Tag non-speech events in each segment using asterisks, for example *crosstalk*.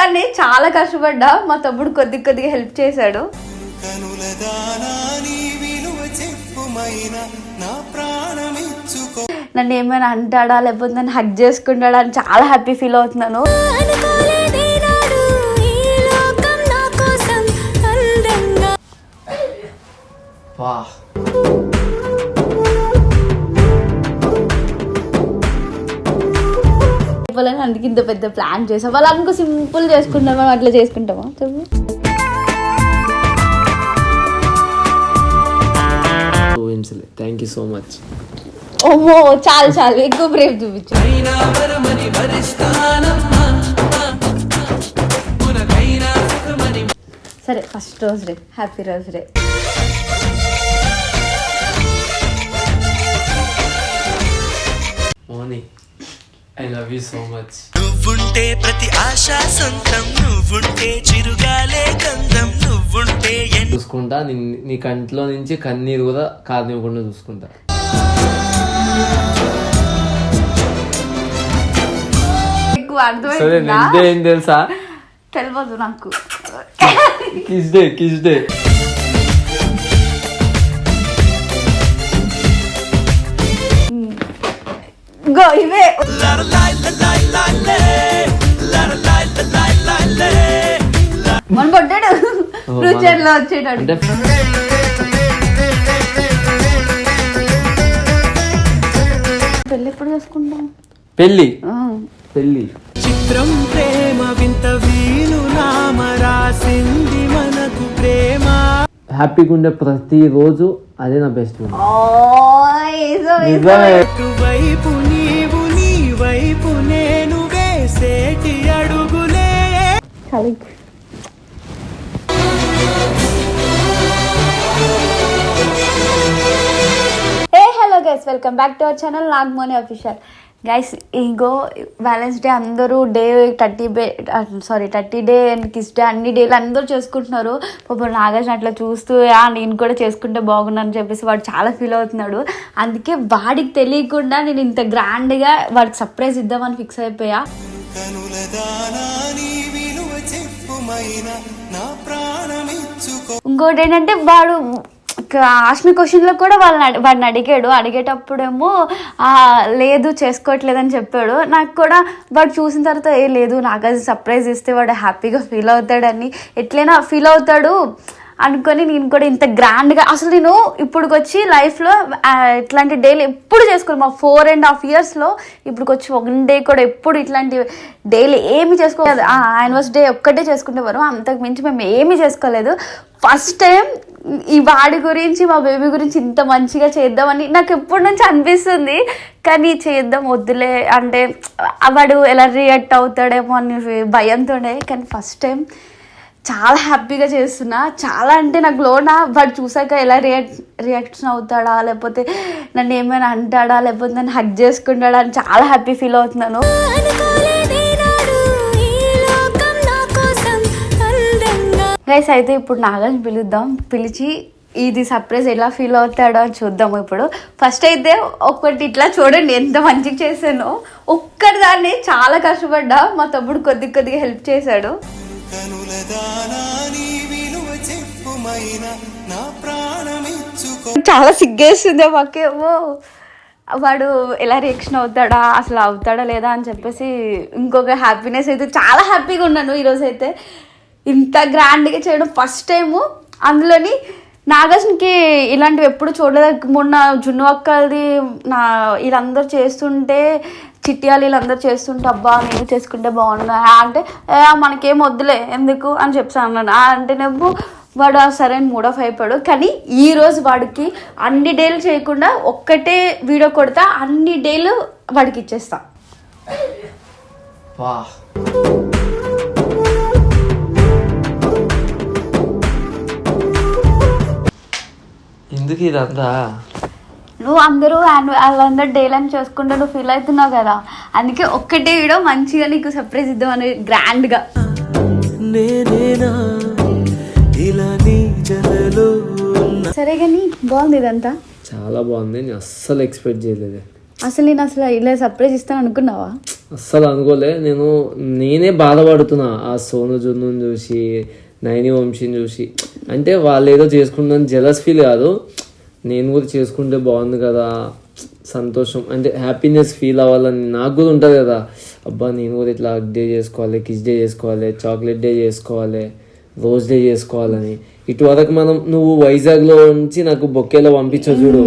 ఒక్కదాన్ని చాలా కష్టపడ్డా. మా తమ్ముడు కొద్ది కొద్దిగా హెల్ప్ చేశాడు. కనుల దానా నీ విలువ చెప్పుమైనా నా ప్రాణమిచ్చుకో. నన్ను ఏమైనా అంటాడా లేకపోతే నన్ను హక్ చేసుకుంటాడా అని చాలా హ్యాపీ ఫీల్ అవుతున్నాను. అనుకోలేదేనాడు ఈ లోకం నా కోసం అందంగా వా వాళ్ళని అందుకే ఇంత పెద్ద ప్లాన్ చేసాం వాళ్ళు అనుకో సింపుల్ చేసుకుంటాం మనం అట్లా చేసుకుంటామా? చెప్పు. థ్యాంక్ యూ సో మచ్ ఓమో చాలు చాలు. ఎక్కువ బ్రేవ్ చూపించు. సరే ఫస్ట్ రోజు రే హ్యాపీ రోజు రే Moni I love you so much నువ్వుంటే ప్రతి ఆశ సొంతం నువ్వుంటే చిరుగాలే గంధం నువ్వుంటే చూసుకుంటా నీ నీ కంట్లో నుంచి కన్నీరు కూడా కారనివ్వకుండా చూసుకుంటా. సరే అర్థమైందా ఏం తెలుసా? తెలియదు నాకు. Kiss day kiss day. Go ఇవే. మన ఫ్యూచర్లో వచ్చేటాడు. అంటే పెళ్ళి ఎప్పుడు చేసుకుంటాం? పెళ్ళి. పెళ్ళి. చిత్రం ప్రేమ వింత వీలు నామ రాసింది మనకు ప్రేమ. హ్యాపీగా ఉండే ప్రతి రోజు అదే నా బెస్ట్ వైపు చలి ఏ hello guys welcome back to our channel Nagamoni official guys ఇంకో వ్యాలెన్స్ డే అందరూ day thirty day sorry thirty day and kiss day అన్ని డేలు అందరూ చేసుకుంటున్నారు. పాపం నాగార్జున అట్లా చూస్తూ "ఆ, నేను కూడా చేసుకుంటే బాగున్నాను చెప్పేసి వాడు చాలా ఫీల్ అవుతున్నాడు. అందుకే వాడికి తెలియకుండా నేను ఇంత గ్రాండ్గా వాడికి సర్ప్రైజ్ ఇద్దామని ఫిక్స్ అయిపోయా. ఇంకోటి ఏంటంటే వాడు ఆశ్మి క్వశ్చన్లో కూడా వాళ్ళని వాడిని అడిగాడు. అడిగేటప్పుడేమో లేదు చేసుకోవట్లేదని చెప్పాడు. నాకు కూడా వాడు చూసిన తర్వాత ఏ లేదు నాకు అది సర్ప్రైజ్ ఇస్తే వాడు హ్యాపీగా ఫీల్ అవుతాడని. ఎట్లయినా ఫీల్ అవుతాడు. అనుకొని నేను కూడా ఇంత గ్రాండ్గా అసలు నేను ఇప్పుడుకొచ్చి లైఫ్లో ఇట్లాంటి డైలీ ఎప్పుడు చేసుకోను. మా ఫోర్ అండ్ హాఫ్ ఇయర్స్లో ఇప్పుడుకొచ్చి వన్ డే కూడా ఎప్పుడు ఇట్లాంటి డైలీ ఏమి చేసుకోలేదు. యానివర్సరీ డే ఒక్కటే చేసుకునేవారు అంతకు మించి మేము ఏమీ చేసుకోలేదు. ఫస్ట్ టైం ఈ వాడి గురించి మా బేబీ గురించి ఇంత మంచిగా చేద్దామని నాకు ఎప్పటి నుంచి అనిపిస్తుంది. కానీ చేద్దాం వద్దులే అంటే వాడు ఎలా రియాక్ట్ అవుతాడేమో అని భయంతోనే. కానీ ఫస్ట్ టైం చాలా హ్యాపీగా చేస్తున్నా. చాలా అంటే నాకు లోనా వాడు చూసాక ఎలా రియాక్ట్ రియాక్షన్ అవుతాడా లేకపోతే నన్ను ఏమైనా అంటాడా లేకపోతే నన్ను హక్ చేసుకుంటాడా అని చాలా హ్యాపీ ఫీల్ అవుతున్నాను. గైస్ అయితే ఇప్పుడు నాగార్జున పిలుద్దాం. పిలిచి ఇది సర్ప్రైజ్ ఎలా ఫీల్ అవుతాడో అని చూద్దాం ఇప్పుడు. ఫస్ట్ అయితే ఒకటి ఇట్లా చూడండి ఎంత మంచిగా చేశానో. ఒక్కటి దాన్ని చాలా కష్టపడ్డా. మా తమ్ముడు కొద్ది కొద్దిగా హెల్ప్ చేశాడు. కనుల దానా నీ విలువ చెప్పుమైన నా ప్రాణమిచ్చుకో. చాలా సిగ్గేస్తుంది మాకేమో వాడు ఎలా రియాక్షన్ అవుతాడా అసలు అవుతాడా లేదా అని చెప్పేసి ఇంకొక హ్యాపీనెస్ అయితే చాలా హ్యాపీగా ఉన్నాను ఈరోజు అయితే. ఇంత గ్రాండ్గా చేయడం ఫస్ట్ టైము అందులోని నాగార్జునకి ఇలాంటివి ఎప్పుడు చూడలేదు. మొన్న జున్ను అక్కలది నా వీళ్ళందరూ చేస్తుంటే చిట్యాలు వీళ్ళందరూ చేస్తుంటే అబ్బా నేను చేసుకుంటే బాగున్నా అంటే మనకేం వద్దులే ఎందుకు? అని చెప్పి అన్నాను అంటే నువ్వు వాడు సరే అని మూడ్ ఆఫ్ అయిపోయాడు. కానీ ఈ రోజు వాడికి అన్ని డేలు చేయకుండా ఒక్కటే వీడియో కొడతా అన్ని డేలు వాడికి ఇచ్చేస్తా. ఎందుకు ఇదంతా? నువ్వు అందరూ వాళ్ళందరూ డేలని చేసుకుంటే నువ్వు ఫీల్ అవుతున్నావు కదా. అందుకే ఒక్కటే వీడియో మంచిగా నీకు సర్ప్రైజ్ ఇద్దామని గ్రాండ్గా నేనేనా? ఇలా నీ జలలో ఉన్న. సరే కానీ బాగుంది ఇదంతా. చాలా బాగుంది. నేను అస్సలు ఎక్స్పెక్ట్ చేయలేదు. అసలు నేను అసలు ఇలా సర్ప్రైజ్ ఇస్తాను అనుకున్నావా? అస్సలు అనుకోలే. నేను నేనే బాధపడుతున్నా. ఆ సోను జున్ను చూసి నైని వంశీని చూసి. అంటే వాళ్ళు ఏదో చేసుకుంటాను జెలస్ ఫీల్ కాదు. నేను కూడా చేసుకుంటే బాగుంది కదా. సంతోషం. అంటే హ్యాపీనెస్ ఫీల్ అవ్వాలని నాకు కూడా ఉంటుంది కదా. అబ్బా నేను కూడా ఇట్లా డే చేసుకోవాలి కిస్ డే చేసుకోవాలి చాక్లెట్ డే చేసుకోవాలి రోజ్ డే చేసుకోవాలని. ఇటు వరకు మనం నువ్వు వైజాగ్లో నుంచి నాకు బొక్కేలో పంపించావు చూడు.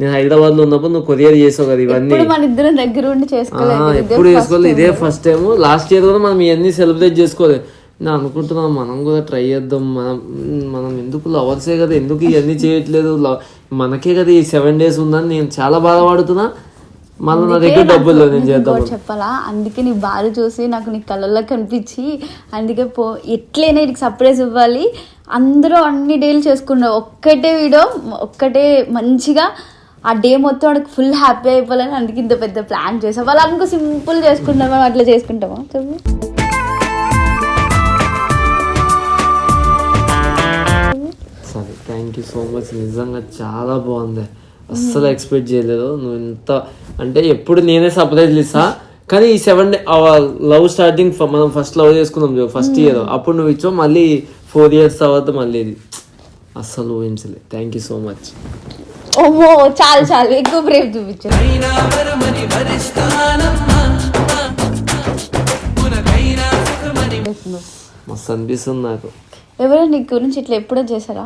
నేను హైదరాబాద్లో ఉన్నప్పుడు నువ్వు కొరియర్ చేసావు కదా ఇవన్నీ. ఇప్పుడు మన ఇద్దరం దగ్గర ఉండి చేసుకోలేదు. ఎప్పుడు చేసుకోవాలి ఇదే ఫస్ట్ టైం లాస్ట్ ఇయర్ కూడా మనం ఇవన్నీ సెలబ్రేట్ చేసుకోలేదు నేను అనుకుంటున్నాం మనం కూడా ట్రై చేద్దాం. మనం మనం ఎందుకు లవర్సే కదా? ఎందుకు ఇవన్నీ చేయట్లేదు? మనకే కదా ఈ సెవెన్ డేస్ ఉందని నేను చాలా బాధపడుతున్నా. మళ్ళీ నా దగ్గర డబ్బులు నేను చేద్దాం చెప్పాలా? అందుకే నీ బాధ చూసి నాకు నీ కళ్ళల్లో కనిపించి అందుకే పో ఎట్లయినా నీకు సర్ప్రైజ్ ఇవ్వాలి. అందరూ అన్ని డేలు చేసుకున్నారు ఒక్కటే వీడియో ఒక్కటే మంచిగా ఆ డే మొత్తం వాడికి ఫుల్ హ్యాపీ అయిపోవాలని అందుకే ఇంత పెద్ద ప్లాన్ చేసాం. వాళ్ళు అనుకో సింపుల్ చేసుకుంటాం మనం అట్లా చేసుకుంటామా? చెప్పు. థ్యాంక్ యూ సో మచ్ నిజంగా చాలా బాగుంది. అస్సలు ఎక్స్పెక్ట్ చేయలేదు. నువ్వు ఇంత అంటే ఎప్పుడు నేనే సర్ప్రైజ్ ఇస్తా కానీ ఈ సెవెన్ డే లవ్ స్టార్టింగ్ మనం ఫస్ట్ లవ్ చేసుకున్నాం ఫస్ట్ ఇయర్ అప్పుడు నువ్వు ఇచ్చావు మళ్ళీ ఫోర్ ఇయర్స్ తర్వాత మళ్ళీ ఇది. అస్సలు ఊహించలేదు థ్యాంక్ యూ సో మచ్ ఓమో చాలు చాలు. ఎక్కువ ప్రేమ చూపించారు మస్తు అనిపిస్తుంది నాకు. ఎవరైనా నీ గురించి ఇట్లా ఎప్పుడో చేశారా?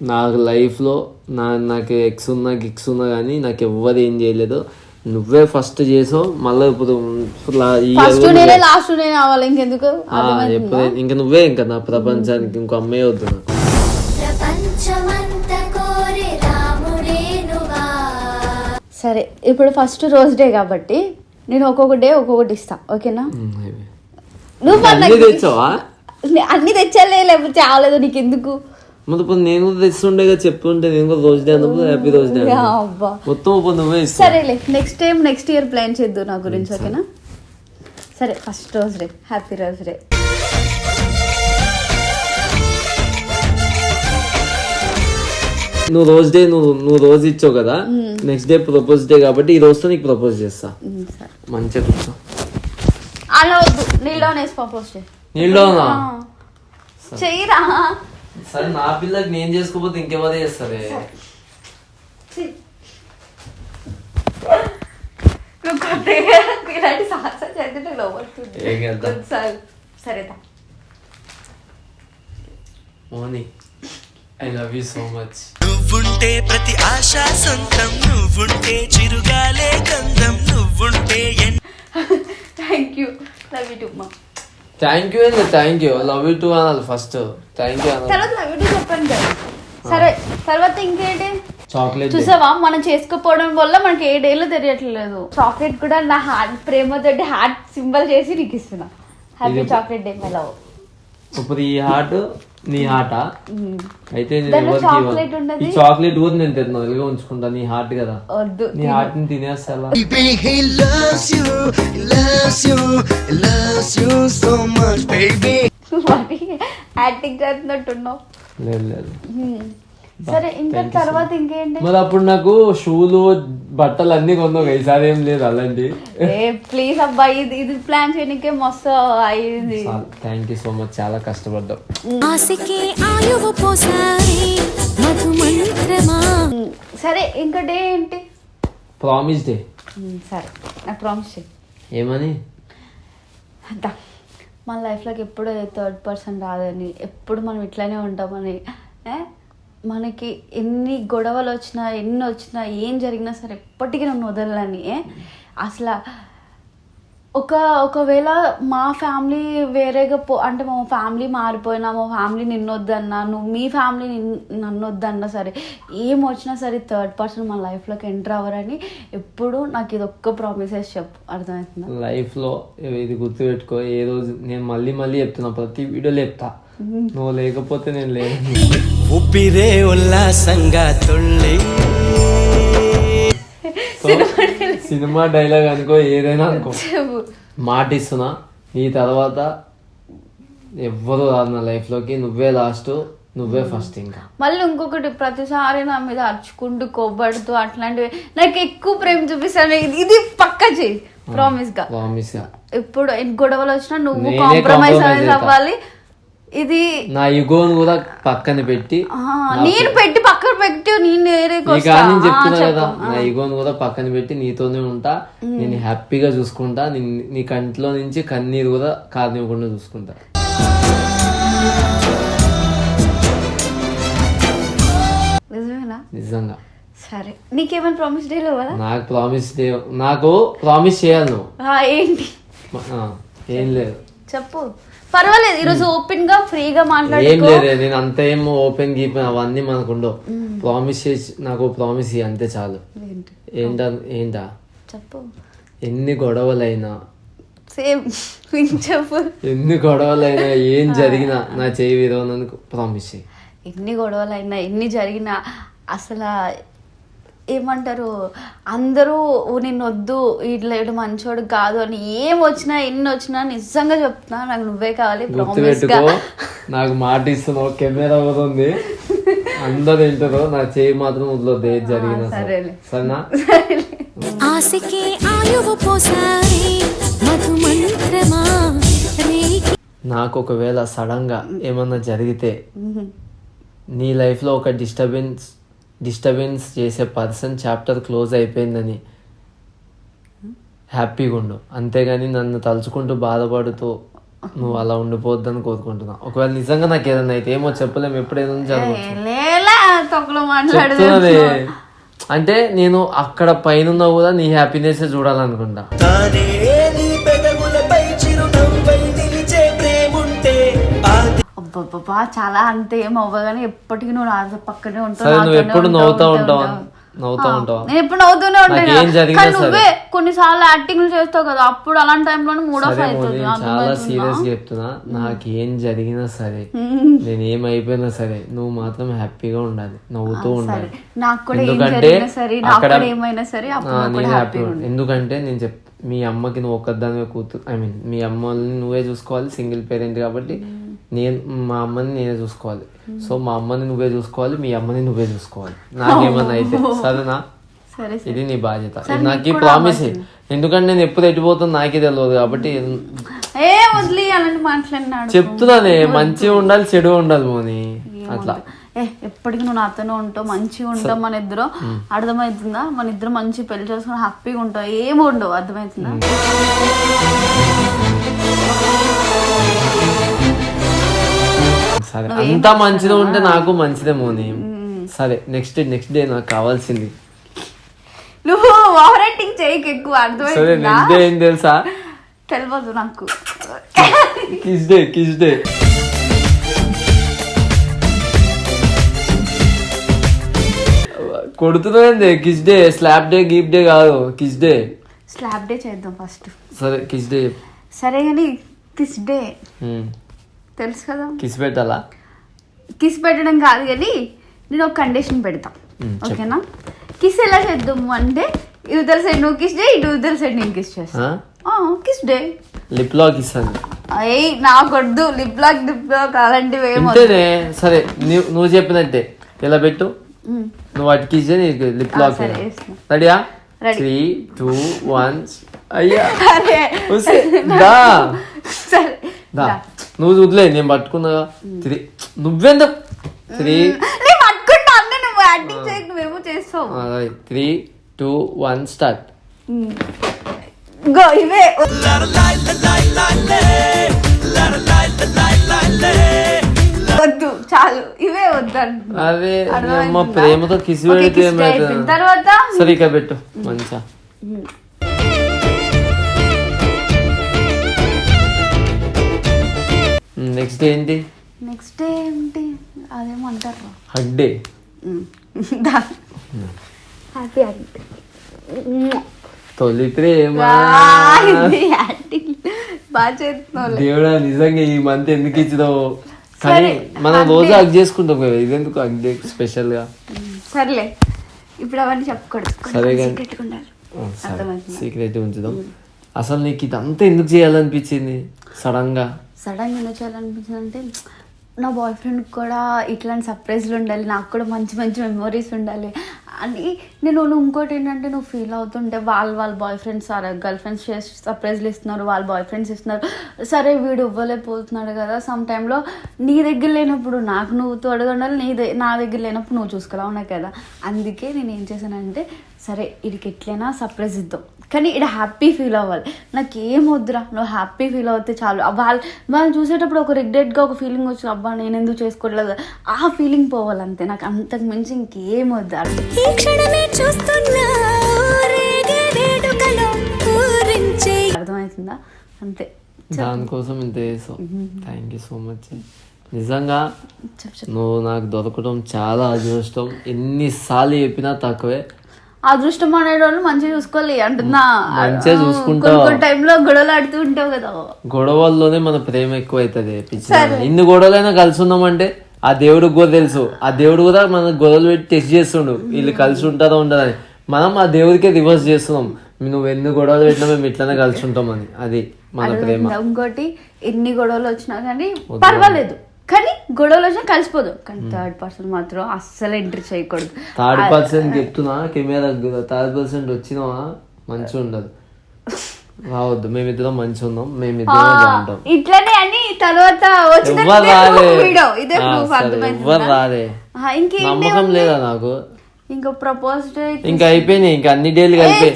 నాకు లైఫ్లో నా నాకు ఎక్స్ ఉన్నా గిక్స్ ఉన్నా కానీ నాకు ఎవ్వరు ఏం చేయలేదు. నువ్వే ఫస్ట్ చేసావు మళ్ళీ ఇప్పుడు ఫస్ట్ నేనే లాస్ట్ నేనే అవ్వాలి ఇంకెందుకు? ఎప్పుడే ఇంకా నువ్వే ఇంకా నా ప్రపంచానికి ఇంకో అమ్మాయి వద్దు నాకు. సరే ఇప్పుడు ఫస్ట్ రోజ్ డే కాబట్టి నేను ఒక్కొక్క డే ఒక్కొక్కటి ఇస్తా ఓకేనా. నువ్వు అన్ని తెచ్చావా? అన్ని తెచ్చాలే లేకపోతే చావలేదు నీకు ఇప్పుడు నేను కూడా తెస్తుండే కదా చెప్పుంటే నేను కూడా రోజు డే అన్నప్పుడు హ్యాపీ రోజు డే మొత్తం ఇప్పుడు నువ్వే సరేలే next time next year plan చేద్దు నా గురించి ఓకేనా? సరే first rose day happy rose day నువ్వు రోజు డే నువ్వు నువ్వు రోజు ఇచ్చావు కదా నెక్స్ట్ డే ప్రపోజ్ డే కాబట్టి ఈ రోజుతో నీకు ప్రపోజ్ చేస్తా. మంచిగా కూర్చో. అలా వద్దు నీళ్ళలో వేసి ప్రపోజ్ చేయి. నీళ్ళోనా చెయ్యిరా. సరే నా పిల్లకి నేను చేసుకోకపోతే ఇంకెవరే చేస్తారే? నువ్వు కొత్తగా ఇలాంటి సాహసం చేస్తే నాకు నవ్వుతుంది ఏం చేద్దాం? కొద్దిసార్లు సరేదా Moni I love you so much నువ్వుంటే ప్రతి ఆశ సొంతం నువ్వుంటే చిరుగాలే గంధం నువ్వుంటే ఎన్ thank you love you too మా థ్యాంక్ యూ అండి thank you love you too అనాలి ఫస్ట్ థ్యాంక్ యూ అనాలి తర్వాత లవ్ యూ టు చెప్పండి కదా సరే తర్వాత ఇంకేంటి? చాక్లెట్ చూసావా? మనం చేసుకోపోవడం వల్ల మనకి ఏ డేలో తెలియట్లేదు. చాక్లెట్ కూడా నా హార్ట్ ప్రేమతోటి హార్ట్ సింబల్ చేసి నీకు ఇస్తున్నా. Happy chocolate day my love ఇప్పుడు ఈ హార్ట్ నీ హార్టా అయితే. ఉన్నది. ఈ చాక్లెట్ కూడా నేను తిన్నాను ఎలాగో ఉంచుకుంటా. నీ హార్ట్ కదా. వద్దు నీ హార్ట్ని తినేస్తా యాక్టింగ్ చేస్తున్నట్టున్నావు లేదు లేదు. సరే ఇంకా తర్వాత ఇంకేంటి? మరి అప్పుడు నాకు షూలు బట్టలు అన్ని కొన్నావు ఈసారి ఏం లేదు అలాంటి. ఏ ప్లీజ్ అబ్బాయి ఇది ఇది ప్లాన్ చేయడానికే మస్తు అయింది. థ్యాంక్ యూ సో మచ్ చాలా Hmm. సరే ఇంకా డే ఏంటి? ప్రామిస్ డే సరే నాకు ప్రామిస్ చేయి. ఏమని. మన లైఫ్లోకి ఎప్పుడు థర్డ్ పర్సన్ రాదని ఎప్పుడు మనం ఇట్లానే ఉంటామని ఏ? మనకి ఎన్ని గొడవలు వచ్చినా ఎన్ని వచ్చినా ఏం జరిగినా సరే ఎప్పటికీ నన్ను వదలని ఏ? అసలు ఒక ఒకవేళ మా ఫ్యామిలీ వేరేగా పో అంటే మా ఫ్యామిలీ మారిపోయినా మా ఫ్యామిలీ నిన్నొద్దన్నా నువ్వు మీ ఫ్యామిలీ నన్ను వద్దన్నా సరే ఏం వచ్చినా సరే థర్డ్ పర్సన్ మా లైఫ్లోకి ఎంటర్ అవ్వరని ఎప్పుడు నాకు ఇది ఒక్క ప్రామిసెస్ చెప్పు అర్థమవుతుంది లైఫ్లో ఇది గుర్తుపెట్టుకో ఏ రోజు నేను మళ్ళీ మళ్ళీ చెప్తున్నా ప్రతి వీడియోలో చెప్తా నువ్వు లేకపోతే నేను లేను. ఊపిరే ఉల్లాసంగా తుళ్ళి. సినిమా డైలాగ్ అనుకో ఏదైనా అనుకో. మాట ఇస్తున్నా నీ తర్వాత ఎవ్వరు రాదు నా లైఫ్లోకి నువ్వే లాస్ట్ నువ్వే ఫస్ట్ ఇంకా. మళ్ళీ ఇంకొకటి ప్రతిసారి నా మీద అరుచుకుంటూ కొబ్బడుతూ అట్లాంటివి. నాకు ఎక్కువ ప్రేమ చూపిస్తాను. ఇది పక్క చేయి ప్రామిస్గా. ప్రామిస్గా. ఇప్పుడు గొడవలు వచ్చినా నువ్వు కాంప్రమైజ్. అవ్వాలి. ఇది నా యుగోని కూడా పక్కన పెట్టి నేను పెట్టి పక్కన పెట్టి నేను చెప్తున్నా. కదా నా ఈగోని కూడా పక్కన పెట్టి నీతోనే ఉంటా నేను హ్యాపీగా చూసుకుంటా నీ- కంట్లో నుంచి కన్నీరు కూడా కారనివ్వకుండా చూసుకుంటా. నిజమేనా? నిజంగా. సరే. నీకేమైనా ప్రామిస్ డే కదా నాకు ప్రామిస్ నాకు ప్రామిస్ చేయాలి నువ్వు. ఏంటి? ఏం లేదు. చెప్పు. పర్వాలేదు ఈరోజు ఓపెన్గా ఫ్రీగా ఏం మాట్లాడుకో లేదే నేను అంత ఏం ఓపెన్ గీప్ అవన్నీ మనకు ఉండవు ప్రామిస్ చేసి నాకు ప్రామిస్ ఇయ్యి అంతే చాలు. ఏంటి? ఏంటా ఏంటా? చెప్పు. ఎన్ని గొడవలైనా. సేమ్. *laughs* చెప్పు. ఎన్ని గొడవలైనా ఏం జరిగినా నా చేయి విరవనందుకు ప్రామిస్ చేయి. ఎన్ని గొడవలు అయినా ఎన్ని జరిగినా అసలు ఏమంటారు? అందరూ నిన్ను వద్దు ఇట్లా మంచోడు కాదు అని ఏం వచ్చినా ఎన్ని వచ్చినా నిజంగా చెప్తున్నా నాకు నువ్వే కావాలి ప్రామిస్గా. గుర్తుపెట్టుకో నాకు మాట ఇస్తున్నావు కెమెరా అవుతుంది అందరు వింటారు నా చేయి మాత్రం వదలొద్దు ఏది జరిగినా. సరేనా? ఆశకే ఆయువు పోసారి నాకు ఒకవేళ సడన్గా ఏమన్నా జరిగితే నీ లైఫ్లో ఒక డిస్టర్బెన్స్ డిస్టర్బెన్స్ చేసే పర్సన్ చాప్టర్ క్లోజ్ అయిపోయిందని. హ్యాపీగా ఉండు అంతేగాని నన్ను తలుచుకుంటూ బాధపడుతూ నువ్వు అలా ఉండిపోద్దని కోరుకుంటున్నా. ఒకవేళ నిజంగా నాకు ఏదైనా అయితే ఏమో చెప్పలేము ఎప్పుడైనా జరగచ్చు లేలా తొక్కలో మాట్లాడదు. చెప్తున్నదే. అంటే నేను అక్కడ పైన కూడా నీ హ్యాపీనెస్ చూడాలనుకుంటా. అబ్బబ్బబ్బా చాలా అంతే ఏం అవ్వగానే ఎప్పటికీ నువ్వు నాతో పక్కనే ఉంటావు నువ్వు ఎప్పుడు నవ్వుతా ఉంటావు. నవ్వుతా ఉంటావా? నేను ఎప్పుడు నవ్వుతూనే ఉంటాను. కానీ సరే. నువ్వే కొన్నిసార్లు యాక్టింగ్ చేస్తావు కదా అప్పుడు అలాంటి టైంలో మూడ్ ఆఫ్ అవుతుంది చాలా? సీరియస్ చెప్తున్నా. నాకేం జరిగినా సరే నేను ఏమైపోయినా సరే నువ్వు మాత్రం హ్యాపీగా ఉండాలి నవ్వుతూ ఉండాలి. నాకు కూడా ఏం ఎందుకంటే జరిగినా సరే నాకు కూడా ఏమైనా సరే నేను కూడా హ్యాపీ హ్యాపీ ఎందుకంటే నేను చెప్ మీ అమ్మకి నువ్వు ఒక్కదానివే కూతురు ఐ మీన్ మీ అమ్మని నువ్వే చూసుకోవాలి సింగిల్ పేరెంట్ కాబట్టి నేను మా అమ్మని నేనే చూసుకోవాలి. సో మా అమ్మని నువ్వే చూసుకోవాలి మీ అమ్మని నువ్వే చూసుకోవాలి. నాకేమన్నా అయితే సరేనా? సరే ఇది నీ బాధ్యత. నాకు ప్రామిస్ ఎందుకంటే నేను ఎప్పుడు ఎట్టిపోతుందో నాకే తెలియదు కాబట్టి చెప్తున్నానే మంచిగా ఉండాలి చెడు ఉండాలి మోని. అట్లా. ఏ ఎప్పటికీ నువ్వు నాతోనే ఉంటావు మంచిగా ఉంటావు మన ఇద్దరు. అర్థమవుతుందా? మన ఇద్దరు మంచి పెళ్ళి చేసుకుని హ్యాపీగా ఉంటావు ఏమి ఉండవు అర్థమవుతుందా? సరే అంతా మంచిగా ఉంటే నాకు మంచిదే మోని. సరే నెక్స్ట్ నెక్స్ట్ డే నాకు కావాల్సింది. నువ్వు ఓవర్ యాక్టింగ్ చేయకు ఎక్కువ సరే నెక్స్ట్ డే ఏం తెలుసా? తెలియదు నాకు. కిస్ డే కిస్ డే కొడుతున్నాయండి కిస్ డే స్లాప్ డే గీప్ డే కాదు. కిస్ డే స్లాబ్ డే చేద్దాం ఫస్ట్ సరే కిస్ డే సరే కానీ కిస్ డే తెలుసు కదా? కిస్ పెట్టాలా? కిస్ పెట్టడం కాదు కానీ నేను ఒక కండిషన్ పెడతా. ఓకేనా? కిస్ ఎలా చేద్దాము అంటే ఇవతల సైడ్ నువ్వు కిస్ డే ఇటు ఇవతల సైడ్ నేను కిస్ చేస్తా. కిస్ డే లిప్ లాక్ ఇస్తాను. అయ్యి నాకొద్దు. లిప్ లాక్ లిప్ లాక్ అలాంటివి ఏమో సరే నువ్వు చెప్పినట్టే. ఇలా పెట్టు? నువ్వు వాటి కిస్ నీకు లిప్ లాక్. రెడీయా. త్రీ టూ వన్ అయ్యా. *laughs* *laughs* సరే. దా. నువ్వు వదిలే నేను పట్టుకున్నా. త్రీ నువ్వెందుకు త్రీ. నేను పట్టుకుంటా అన్నీ నువ్వు యాక్టింగ్ చేయకు నువ్వేమో చేస్తావు. Three two one start. Go ఇవే. వద్దు చాలు. ఇవే అదే అర్థమైందా? అమ్మ ప్రేమతో కిసి పెడితే తర్వాత సరే ఇక పెట్టు మంచిగా. నెక్స్ట్ ఏంటి? నెక్స్ట్ డే ఏంటి అదేమంటారు హగ్ డే హ్యాపీ తొలి ప్రేమ బాగా చేస్తున్నావు దేవుడా నిజంగా ఈ మంత్ ఎందుకు ఇచ్చినావు? కానీ సరే, మనం రోజు. హగ్ చేసుకుంటాం కదా ఇదెందుకు హగ్ డే స్పెషల్గా సర్లే. ఇప్పుడు అవన్నీ చెప్పకూడదు. సరే? సీక్రెట్ ఉంచుదాం. అసలు నీకు ఇదంతా ఎందుకు చేయాలనిపించింది సడన్గా సడన్గా ఎందుకు చేయాలనిపించింది అంటే నా బాయ్ ఫ్రెండ్కి కూడా ఇట్లాంటి సర్ప్రైజ్లు ఉండాలి నాకు కూడా మంచి మంచి మెమొరీస్ ఉండాలి. అని నేను నువ్వు ఇంకోటి ఏంటంటే నువ్వు ఫీల్ అవుతుంటే వాళ్ళు వాళ్ళ బాయ్ ఫ్రెండ్స్ గర్ల్ ఫ్రెండ్స్ చేసి సర్ప్రైజ్లు ఇస్తున్నారు వాళ్ళ బాయ్ ఫ్రెండ్స్ ఇస్తున్నారు. సరే వీడు ఇవ్వలేకపోతున్నాడు కదా సమ్ టైంలో నీ దగ్గర లేనప్పుడు నాకు నువ్వు తోడుగా నీ నా దగ్గర లేనప్పుడు నువ్వు చూసుకోవాలి అవునా కదా. అందుకే నేను ఏం చేశానంటే సరే వీడికి ఎట్లయినా సర్ప్రైజ్ ఇద్దాం. కానీ ఇక్కడ హ్యాపీ ఫీల్ అవ్వాలి. నాకు ఏం వద్దురా నువ్వు హ్యాపీ ఫీల్ అవుతే చాలు. వాళ్ళు వాళ్ళు చూసేటప్పుడు ఒక రిగ్రెట్గా ఒక ఫీలింగ్ వచ్చి అబ్బా నేను ఎందుకు చేసుకోవట్లేదు ఆ ఫీలింగ్ పోవాలి అంతే నాకు అంతకు మించి ఇంకేం వద్దు. క్షణమే చూస్తున్నా. అర్థమవుతుందా? అంతే. దానికోసం ఇంత చేసావు. థ్యాంక్ యూ సో మచ్ నిజంగా నువ్వు నాకు దొరకడం చాలా అదృష్టం. ఎన్నిసార్లు చెప్పినా తక్కువే. అదృష్టం అనేవాళ్ళు మంచిగా చూసుకోవాలి అంటున్నా. మంచిగా చూసుకుంటావు. కొన్ని టైంలో గొడవలు ఆడుతూ ఉంటావు కదా. గొడవల్లోనే మన ప్రేమ ఎక్కువ అవుతుంది పిచ్చి ఇన్ని గొడవలైనా కలిసి ఉన్నామంటే ఆ దేవుడికి కూడా తెలుసు. ఆ దేవుడు కూడా మన గొడవలు పెట్టి టెస్ట్ చేస్తుండు. వీళ్ళు కలిసి ఉంటారో ఉండదని మనం ఆ దేవుడికే రివర్స్ చేస్తున్నాం. నువ్వు ఎన్ని గొడవలు పెట్టినా మేము ఇట్లానే కలిసి ఉంటామని అది మన ప్రేమ? ఇంకోటి ఎన్ని గొడవలు వచ్చినా కానీ పర్వాలేదు. కానీ గొడవలు వచ్చినా కలిసిపోదు. కానీ థర్డ్ పర్సన్ మాత్రం అస్సలు ఎంట్రీ చేయకూడదు. థర్డ్ పర్సన్ చెప్తున్నా కెమెరా థర్డ్ పర్సన్ వచ్చినావా? మంచిగా ఉండదు. *laughs* రావద్దు మేమిద్దరం మంచిగా ఉన్నాం మేమిద్దరం బాగుంటాం ఇట్లనే అని తర్వాత వచ్చిన వీడియో ఇదే ప్రూఫ్ రాలే. నమ్మకం లేదా నాకు? ఇంకా ప్రపోజ్ డే ఇంకా అయిపోయినాయి ఇంకా అన్ని డేలు కలిపి.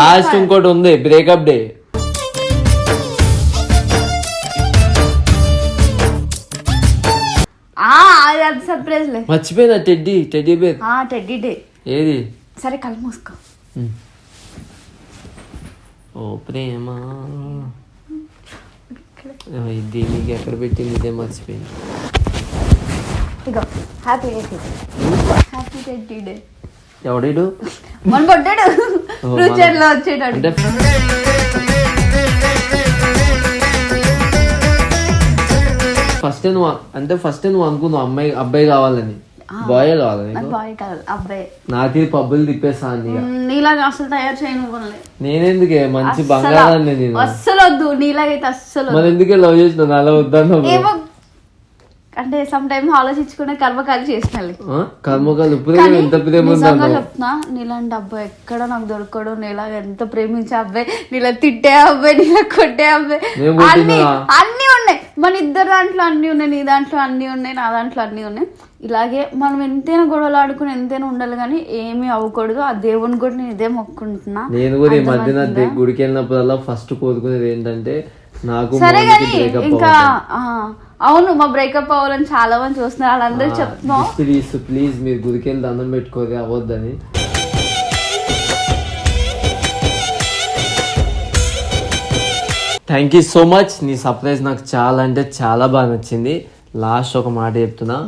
లాస్ట్ ఇంకోటి ఉంది బ్రేకప్ డే సర్ప్రైజ్ మర్చిపోయినా teddy teddy bear teddy day ఏది? సరే కళ్ళు మూసుకో. ఓ ప్రేమ. ఇది నీకు ఎక్కడ పెట్టింది ఇదే మర్చిపోయింది ఇగో హ్యాపీ డే ఎవడేడు? మన పడ్డాడు ఫ్యూచర్లో వచ్చేటాడు. ఫస్ట్ నువ్వు అంటే ఫస్ట్ నువ్వు అనుకున్నావు అమ్మాయి అబ్బాయి కావాలని. బాయ్ నాకు? బాయ్ కాదు అబ్బాయి నాకే పబ్బులు మ్, నీలాగా అసలు తయారు చేయను కొనలే. నేనెందుకే? మంచి బంగారాన్ని నేను. అస్సలు వద్దు నీలాగైతే అస్సలు వద్దు. మరి ఎందుకే లవ్ చేసిన అలా ఏమో అంటే సమ్ టైమ్ ఆలోచించుకునే కర్మకాలు చేసినాలి. ఆ? కర్మకాలు నిజంగా చెప్తున్నా నీలాంటి అబ్బాయి ఎక్కడ నాకు దొరకడు నీలా ఎంత ప్రేమించే అబ్బాయి నీలా తిట్టే అబ్బాయి నీలా కొట్టే అబ్బాయి. నేను అన్ని? అన్ని ఉన్నాయి. మన ఇద్దరు దాంట్లో అన్ని ఉన్నాయి నీ దాంట్లో అన్ని ఉన్నాయి నా దాంట్లో అన్ని ఉన్నాయి. ఇలాగే మనం ఎంతైనా గొడవలు ఆడుకుని ఎంతైనా ఉండాలి కానీ ఏమీ అవ్వకూడదు. ఆ దేవుని కూడా నేను ఇదే మొక్కుంటున్నా. నేను కూడా ఈ మధ్యన గుడికి వెళ్ళినప్పుడల్లా ఫస్ట్ కోరుకునేది ఏంటంటే నాకు సరే కానీ ఇంకా అవును మా బ్రేకప్ అవ్వాలని చాలా మంది చూస్తున్నారు. వాళ్ళందరూ చెప్తున్నాం. తీస్తూ ప్లీజ్ మీరు గుడికి వెళ్ళి దండం పెట్టుకోరు అవ్వద్దని. థ్యాంక్ యూ సో మచ్ నీ సర్ప్రైజ్ నాకు చాలా అంటే చాలా బాగా నచ్చింది. లాస్ట్ ఒక మాట చెప్తున్నా.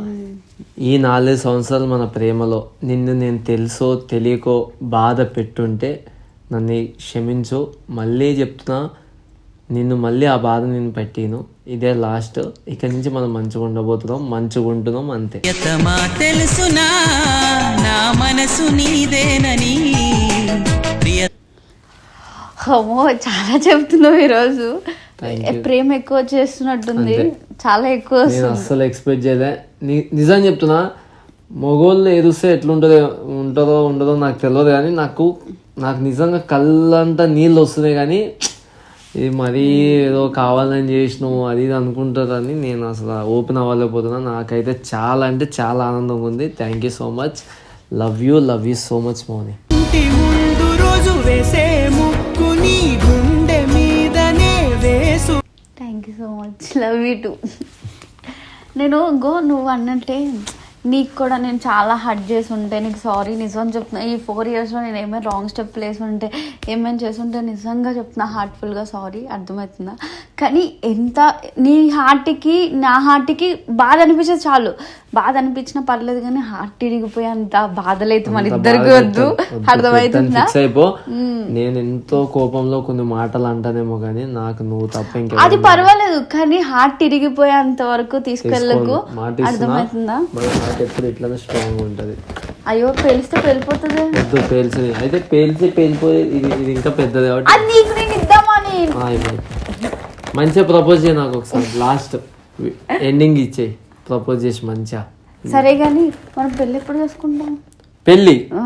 ఈ నాలుగు సంవత్సరాలు మన ప్రేమలో నిన్ను నేను తెలుసో తెలియకో బాధ పెట్టుంటే నన్ను క్షమించు. మళ్ళీ చెప్తున్నా నిన్ను మళ్ళీ ఆ బాధ నేను పెట్టిను. ఇదే లాస్ట్ ఇక నుంచి మనం మంచిగా ఉండబోతున్నాం మంచిగా ఉంటున్నాం అంతే. యతమా తెలుసునా నా మనసు నీదేనని. ప్రియ అమ్మో చాలా చెప్తున్నావు ఈరోజు. ప్రేమ ఎక్కువ చేస్తున్నట్టుంది. చాలా ఎక్కువ నేను అస్సలు ఎక్స్పెక్ట్ చేయలే. నిజం చెప్తున్నా మగోళ్ళు ఏదుస్తే ఎట్లుంటుందో ఉంటుందో ఉండదో నాకు తెలియదు కానీ నాకు నాకు నిజంగా కళ్ళంతా నీళ్ళు వస్తున్నాయి కానీ ఇది మరీ ఏదో కావాలని చేసినావు అది ఇది అనుకుంటారని నేను అసలు ఓపెన్ అవ్వలేకపోతున్నా. నాకైతే చాలా అంటే చాలా ఆనందంగా ఉంది. Thank you so much love you love you so much మోని ఇంటి ముందు రోజు వేసే ముక్కు నీ గుండె మీదనే వేసు. Thank you so much love you too నేను గో నువ్వు అన్నట్టే నీకు కూడా నేను చాలా హర్ట్ చేసి ఉంటే నీకు సారీ నిజం చెప్తున్నా. ఈ ఫోర్ ఇయర్స్లో నేను ఏమైనా రాంగ్ స్టెప్ ప్లేస్ ఉంటే ఏమైనా చేసి ఉంటే నిజంగా చెప్తున్నా హార్ట్ఫుల్గా సారీ అర్థమవుతుందా? కానీ ఎంత నీ హార్ట్కి నా హార్ట్కి బాధ అనిపించేది చాలు. బాధ అనిపించినా పర్లేదు కానీ హార్ట్ ఇరిగిపోయి అంత బాధలైతే మన ఇద్దరికి వద్దు. అర్థమవుతుందా? నేను ఎంతో కోపంలో కొన్ని మాటలు అంటానేమో కానీ నాకు నువ్వు తప్ప ఇంకా అది పర్వాలేదు కానీ హార్ట్ ఇరిగిపోయేంత వరకు తీసుకెళ్ళకు. అర్థమవుతుందా? హార్ట్ ఎప్పుడు ఇట్లానే స్ట్రాంగ్ ఉంటది. అయ్యో పేలిస్తే పేలిపోతుంది. వద్దు పేల్చి అయితే పేల్చి పేలిపోయి ఇది ఇది ఇంకా పెద్దది కాబట్టి అది నీకు నేను ఇద్దామని. ఆ, ఇవ్వండి. మంచిగా ప్రపోజ్ చేయి నాకు ఒకసారి. లాస్ట్ ఎండింగ్ ఇచ్చేయి. ప్రపోజ్ చేసి మంచిగా. సరే కానీ మనం పెళ్ళి ఎప్పుడు చేసుకుంటాం? పెళ్ళి? ఆ,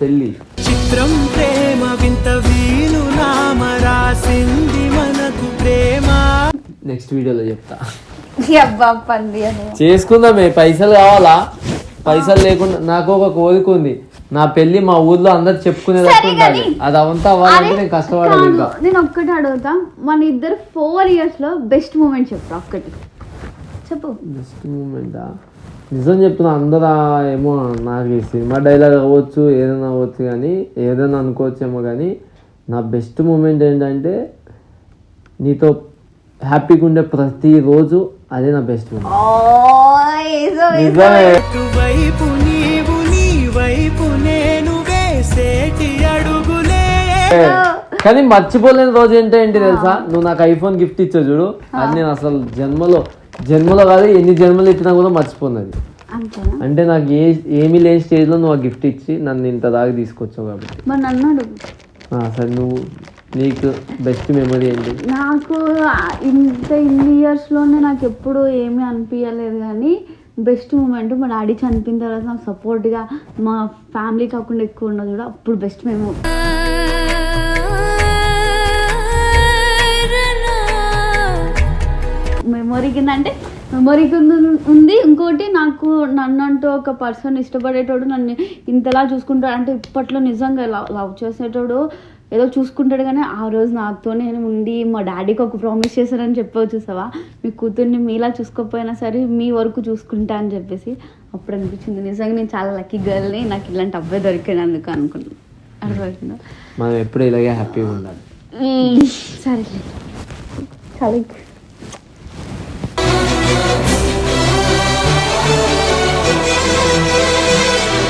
పెళ్ళి. చిత్రం ప్రేమ వింత వీలు నామ రాసింది మనకు ప్రేమ. నెక్స్ట్ వీడియోలో చెప్తా. *laughs* చేసుకుందామే పైసలు కావాలా? పైసలు లేకుండా నాకు ఒక కోరిక ఉంది. నా పెళ్ళి మా ఊర్లో అందరు చెప్పుకునేటట్టు ఉండాలి. అది అవంతా అవ్వాలంటే నేను కష్టపడాలి ఇంకా. నేను ఒక్కటి అడుగుతా. మన ఇద్దరు ఫోర్ ఇయర్స్లో బెస్ట్ మూమెంట్ చెప్పు ఒక్కటి. చెప్పు. బెస్ట్ మూమెంట్ నిజం చెప్తున్నా అందరూ ఏమో నాకు ఈ సినిమా డైలాగ్ అవ్వచ్చు ఏదైనా అవ్వచ్చు కానీ ఏదైనా అనుకోవచ్చేమో కానీ నా బెస్ట్ మూమెంట్ ఏంటంటే నీతో హ్యాపీగా ఉండే ప్రతిరోజు అదే నా బెస్ట్ మూమెంట్ నిజమే. వైపు నీవు నీ వైపు నేను వేసేటి అడుగులే. కానీ మర్చిపోలేని రోజు ఏంటంటే తెలుసా? నువ్వు నాకు ఐఫోన్ గిఫ్ట్ ఇచ్చావు చూడు. అది నేను అసలు జన్మలో జన్మలో కాదు ఎన్ని జన్మలు ఇచ్చినా కూడా మర్చిపోన్నది అంటే నాకు ఏ ఏమీ లేని స్టేజ్లో నువ్వు ఆ గిఫ్ట్ ఇచ్చి నన్ను ఇంత దాకా తీసుకొచ్చావు కాబట్టి. మరి నన్ను అడుగు. ఆ, సరే నువ్వు నీకు బెస్ట్ మెమరీ ఏంటి? నాకు ఇంత ఇన్ని ఇయర్స్లోనే నాకు ఎప్పుడు ఏమీ అనిపించలేదు కానీ బెస్ట్ మూమెంట్ మా డాడీ చనిపోయిన తర్వాత నాకు సపోర్ట్గా మా ఫ్యామిలీ కాకుండా ఎక్కువ ఉన్నది కూడా అప్పుడు బెస్ట్ మేము మెమొరీ కింద అంటే మెమొరీ కింద ఉంది. ఇంకోటి నాకు నన్ను అంటూ ఒక పర్సన్ ఇష్టపడేటోడు నన్ను ఇంతలా చూసుకుంటాడు. అంటే ఇప్పట్లో నిజంగా లవ్ లవ్ చేసేటోడు ఏదో చూసుకుంటాడు కానీ ఆ రోజు నాతోనే ఉండి మా డాడీకి ఒక ప్రామిస్ చేశారని చెప్పావు చూసావా? మీ కూతుర్ని మీలా చూసుకోకపోయినా సరే మీ వరకు చూసుకుంటా అని చెప్పేసి అప్పుడు అనిపించింది. నిజంగా నేను చాలా లక్కీ గర్ల్ని నాకు ఇలాంటి అబ్బాయి దొరికినందుకు అనుకున్నాను. అర్థమవుతుందా? మనం ఎప్పుడు ఇలాగే హ్యాపీగా ఉండాలి. సరే. చాలా